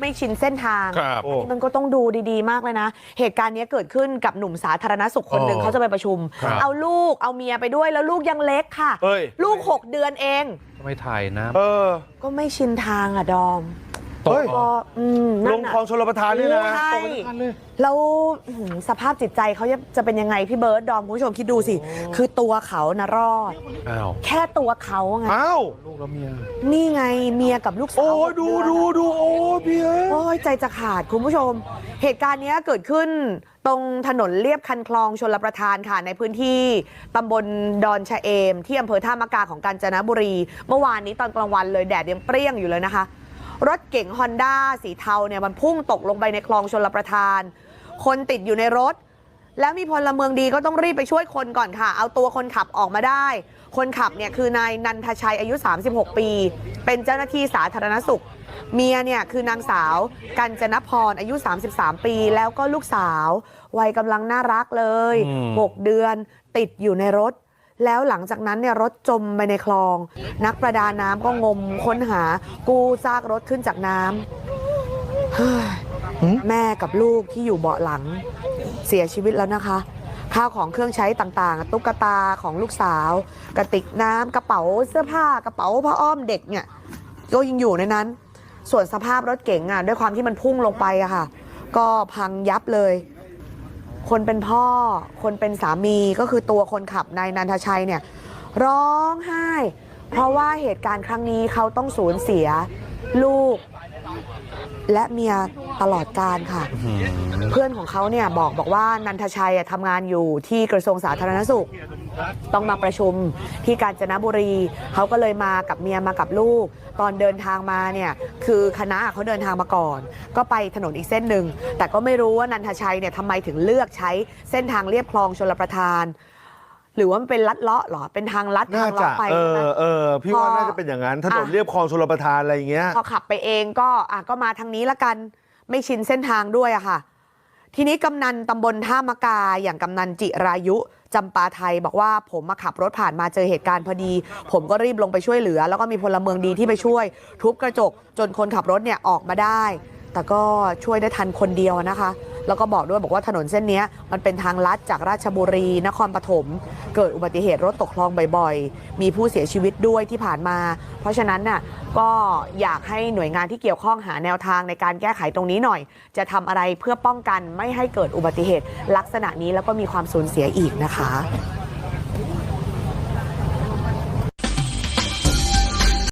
ไม่ชินเส้นทางครับอันนี้มันก็ต้องดูดีๆ มากเลยนะ เหตุการณ์นี้เกิดขึ้นกับหนุ่มสาธารณสุขคนหนึ่งอ๋อเขาจะไปประชุมครับเอาลูกเอาเมียไปด้วยแล้วลูกยังเล็กค่ะเอ้ยลูก 6 เดือนเองทำไมถ่ายน้เออ ก็ไม่ชินทางอะดอมำ ตกเฮ้ยเหรก็ออืมลนั่งนคลองน่ะชลประทานนี่นะ ใช่ตกไม่ทันเลยแล้วอื้อหือสภาพจิตใจเขาจะเป็นยังไงพี่เบิร์ดดอมคุณผู้ชมคิดดูสิ คือตัวเขานะรอด อ้าว แค่ตัวเขาไงอ้าว ลูกแล้วเมีย นี่ไงเมียกับลูกสาวโอ้ยหกดูเอนดูอะดูโอ้ยพี่เอ้ย โอ้ยใจจะขาดคุณผู้ชม เหตุการณ์เนี้ยเกิดขึ้นตรงถนนเลียบคันคลองชลประทานค่ะในพื้นที่ตำบลดอนชะเอม ที่อำเภอท่ามะกาของกาญจนบุรี เมื่อวานนี้ตอนกลางวันเลยแดดยังเปรี้ยงอยู่เลยนะคะ รถเก๋งฮอนด้าสีเทาเนี่ยมันพุ่งตกลงไปในคลองชลประทาน คนติดอยู่ในรถ แล้วมีพลเมืองดีก็ต้องรีบไปช่วยคนก่อนค่ะ เอาตัวคนขับออกมาได้ คนขับเนี่ยคือนายนันทชัยอายุ 36 ปี เป็นเจ้าหน้าที่สาธารณสุข เมียเนี่ยคือนางสาว กัญจนพรอายุ 33 ปี แล้วก็ลูกสาว วัยกำลังน่ารักเลยอืม6เดือนติดอยู่ในรถ แล้วหลังจากนั้นเนี่ยรถจมไปในคลอง นักประดาน้ำก็งมค้นหากู้ซากรถขึ้นจากน้ำเฮ้ยแม่กับลูกที่อยู่เบาะหลัง เสียชีวิตแล้วนะคะ ข้าวของเครื่องใช้ต่างๆ ตุ๊กตาของลูกสาว กระติกน้ำกระเป๋าเสื้อผ้ากระเป๋าผ้าอ้อมเด็กเนี่ยก็ยังอยู่ในนั้น ส่วนสภาพรถเก๋งอะด้วยความที่มันพุ่งลงไปอะค่ะ ก็พังยับเลย คนเป็นพ่อ คนเป็นสามีก็คือตัวคนขับนายนันทชัยเนี่ยร้องไห้ เพราะว่าเหตุการณ์ครั้งนี้เขาต้องสูญเสียลูก และเมียตลอดการค่ะ เพื่อนของเขาเนี่ยบอกบอกว่านันทชัยอะทำงานอยู่ที่กระทรวงสาธารณสุข ต้องมาประชุมที่กาญจนบุรี เขาก็เลยมากับเมียมากับลูก ตอนเดินทางมาเนี่ยคือคณะเขาเดินทางมาก่อน ก็ไปถนนอีกเส้นหนึ่งแต่ก็ไม่รู้ว่านันทชัยเนี่ยทำไมถึงเลือกใช้เส้นทางเรียบคลองชลประทาน หรือว่ามันเป็นลัดเลาะเหรอเป็นทางลัดน่าทางเลาะจะไปเอใช่ไหม อเออพี่ว่าพอน่าจะเป็นอย่างนั้นถนนอะ เรียบคลองชลประทานอะไรอย่างเงี้ย พอขับไปเองก็อะก็มาทางนี้ละกันไม่ชินเส้นทางด้วยอะค่ะ ทีนี้กำนันตำบลท่ามะกาอย่างกำนันจิรายุจำปาไทยบอกว่าผมมาขับรถผ่านมาเจอเหตุการณ์พอดี ผมก็รีบลงไปช่วยเหลือ แล้วก็มีพลเมืองดีที่ไปช่วย ทุบกระจกจนคนขับรถเนี่ยออกมาได้ แต่ก็ช่วยได้ทันคนเดียวนะคะ แล้วก็บอกด้วยบอกว่าถนนเส้นนี้มันเป็นทางลัดจากราชบุรี นครปฐมเกิดอุบัติเหตุรถตกคลองบ่อยๆ มีผู้เสียชีวิตด้วยที่ผ่านมา เพราะฉะนั้นน่ะก็อยากให้หน่วยงานที่เกี่ยวข้องหาแนวทางในการแก้ไขตรงนี้หน่อย จะทำอะไรเพื่อป้องกันไม่ให้เกิดอุบัติเหตุลักษณะนี้แล้วก็มีความสูญเสียอีกนะคะ